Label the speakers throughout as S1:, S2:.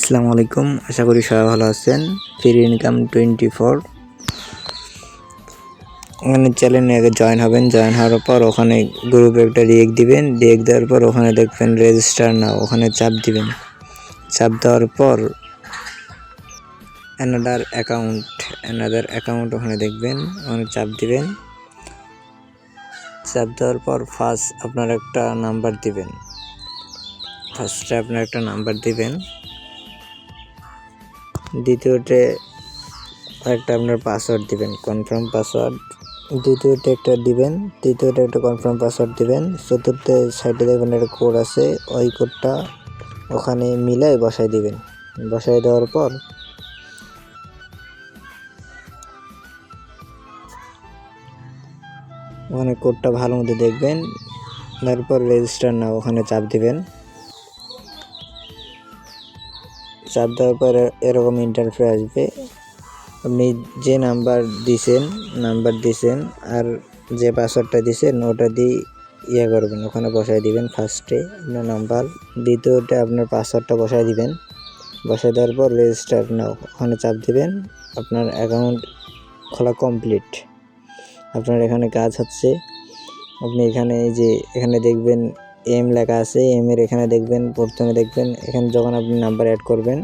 S1: আসসালামু আলাইকুম। আশা করি সবাই ভালো আছেন। ফ্রি ইনকাম টোয়েন্টি ফোর ওখানে চ্যানেলে আগে জয়েন হবেন। জয়েন হওয়ার পর ওখানে গ্রুপে একটা রিয়েক্ট দিবেন। রিয়েক্ট দেওয়ার পর ওখানে দেখবেন রেজিস্টার না ওখানে চাপ দিবেন। চাপ দেওয়ার পর অ্যানাদার অ্যাকাউন্ট অ্যানাদার অ্যাকাউন্ট ওখানে দেখবেন। ওখানে চাপ দিবেন। চাপ দেওয়ার পর ফার্স্ট আপনার একটা নাম্বার দিবেন। ফার্স্টে আপনার একটা নাম্বার দিবেন। দ্বিতীয়তে একটা আপনার পাসওয়ার্ড দিবেন কনফার্ম পাসওয়ার্ড দ্বিতীয়তে একটা দিবেন, তৃতীয়তে একটা কনফার্ম পাসওয়ার্ড দিবেন। চতুর্থ সাইডে দেখবেন একটা কোড আছে, ওই কোডটা ওখানে মিলাই বসাই দিবেন। বসাই দেওয়ার পর ওখানে কোডটা ভালো মতো দেখবেন, তারপর রেজিস্টার না ওখানে চাপ দিবেন। চাপ দেওয়ার পর এরকম ইন্টারফেস আসবে। আপনি যে নাম্বার দিছেন নাম্বার দিছেন আর যে পাসওয়ার্ডটা দিছেন, ওটা দিয়ে ইয়ে করবেন। ওখানে বসায় দিবেন ফার্স্টে আপনার নাম্বার দ্বিতীয়তে আপনার পাসওয়ার্ডটা বসায় দিবেন। বসায় দেওয়ার পর রেজিস্টার নাও। ওখানে চাপ দিবেন, আপনার অ্যাকাউন্ট খোলা কমপ্লিট আপনার এখানে কাজ হচ্ছে। আপনি এখানে যে, এখানে দেখবেন এম লেখা আছে এম এর এখানে দেখবেন, প্রথমে দেখবেন, এখানে যখন আপনি নাম্বার অ্যাড করবেন,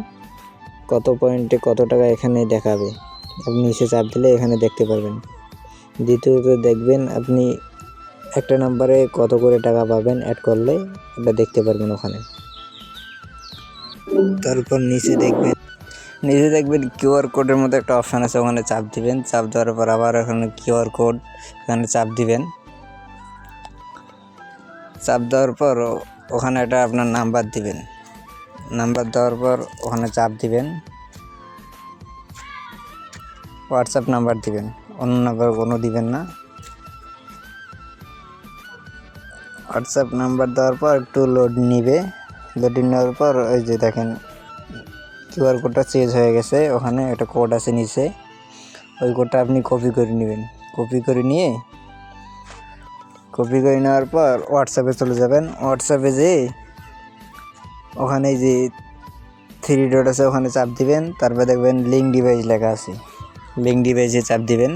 S1: কত পয়েন্টে কত টাকা এখানে দেখাবে। আপনি নিচে চাপ দিলে এখানে দেখতে পারবেন। দ্বিতীয়ত দেখবেন আপনি একটা নাম্বারে কত করে টাকা পাবেন অ্যাড করলে, এটা দেখতে পারবেন ওখানে। তারপর নিচে দেখবেন নিচে দেখবেন কিউআর কোডের মতো একটা অপশান আছে, ওখানে চাপ দিবেন। চাপ দেওয়ার পর আবার ওখানে কিউআর কোড এখানে চাপ দিবেন। চাপ দেওয়ার পর ওখানে একটা আপনার নাম্বার দিবেন। নাম্বার দেওয়ার পর ওখানে চাপ দিবেন। হোয়াটসঅ্যাপ নাম্বার দিবেন। অন্য নাম্বার কোনো দিবেন না। হোয়াটসঅ্যাপ নাম্বার দেওয়ার পর একটু লোড নিবে। লোড নেওয়ার পর ওই যে দেখেন কিউআর কোডটা চেঞ্জ হয়ে গেছে। ওখানে একটা কোড আছে নিচে। ওই কোডটা আপনি কপি করে নেবেন। কপি করে নিয়ে কপি করে নেওয়ার পর হোয়াটসঅ্যাপে চলে যাবেন। হোয়াটসঅ্যাপে যে ওখানে যে থ্রি ডট আছে, ওখানে চাপ দিবেন। তারপর দেখবেন লিঙ্ক ডিভাইস লেখা আছে। লিঙ্ক ডিভাইসে চাপ দিবেন।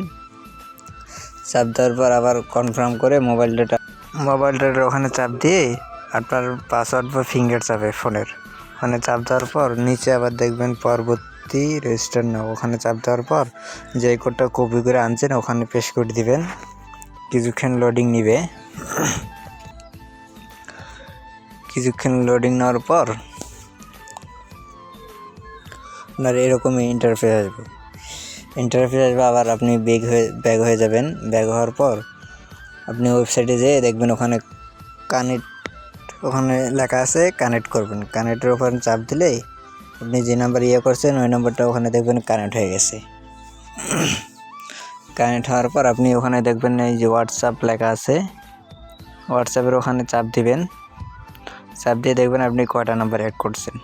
S1: চাপ দেওয়ার পর আবার কনফার্ম করে মোবাইল ডেটা মোবাইল ডেটার ওখানে চাপ দিয়ে আপনার পাসওয়ার্ড বা ফিঙ্গার চাপে ফোনের। ওখানে চাপ দেওয়ার পর নিচে আবার দেখবেন পরবর্তী রেজিস্টার নাও। ওখানে চাপ দেওয়ার পর যে কোডটা কপি করে আনছেন, ওখানে পেশ করে দিবেন। কিছুক্ষণ লোডিং নিবে। কিছুক্ষণ লোডিং নেওয়ার পর আপনার এরকমই ইন্টারফেস আসবে। ইন্টারফেস আসবে, আবার আপনি বেগ হয়ে ব্যাগ হয়ে যাবেন। ব্যাগ হওয়ার পর আপনি ওয়েবসাইটে যেয়ে দেখবেন ওখানে কানেক্ট ওখানে লেখা আছে কানেক্ট করবেন। কানেক্টের ওখানে চাপ দিলেই আপনি যে নাম্বার ইয়ে করছেন, ওই নাম্বারটা ওখানে দেখবেন কানেক্ট হয়ে গেছে। কানেক্ট হওয়ার পর আপনি ওখানে দেখবেন এই যে হোয়াটসঅ্যাপ লেখা আছে। হোয়াটসঅ্যাপের ওখানে চাপ দিবেন। চাপ দিয়ে দেখবেন আপনি কয়টা নাম্বার অ্যাড করছেন।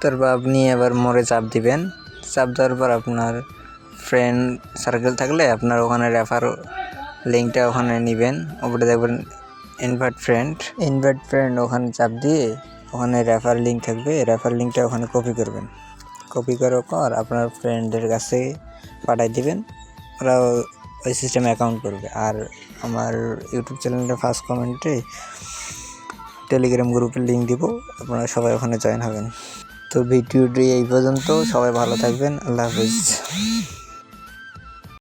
S1: তারপর আপনি এবার মোড়ে চাপ দিবেন। চাপ দেওয়ার পর আপনার ফ্রেন্ড সার্কেল থাকলে আপনার ওখানে রেফার লিঙ্কটা ওখানে নেবেন। ওপরে দেখবেন ইনভার্ট ফ্রেন্ড ইনভার্ট ফ্রেন্ড ওখানে চাপ দিয়ে ওখানে রেফার লিঙ্ক থাকবে। রেফার লিঙ্কটা ওখানে কপি করবেন। কপি করার পর আপনার ফ্রেন্ডের কাছে পাঠাই দিবেন। ওরা ওই সিস্টেমে অ্যাকাউন্ট করবে। আর আমার ইউটিউব চ্যানেলের ফার্স্ট কমেন্টে টেলিগ্রাম গ্রুপের লিঙ্ক দিব। আপনারা সবাই ওখানে জয়েন হবেন। তো ভিডিওটি এই পর্যন্ত। সবাই ভালো থাকবেন। আল্লাহ হাফিজ।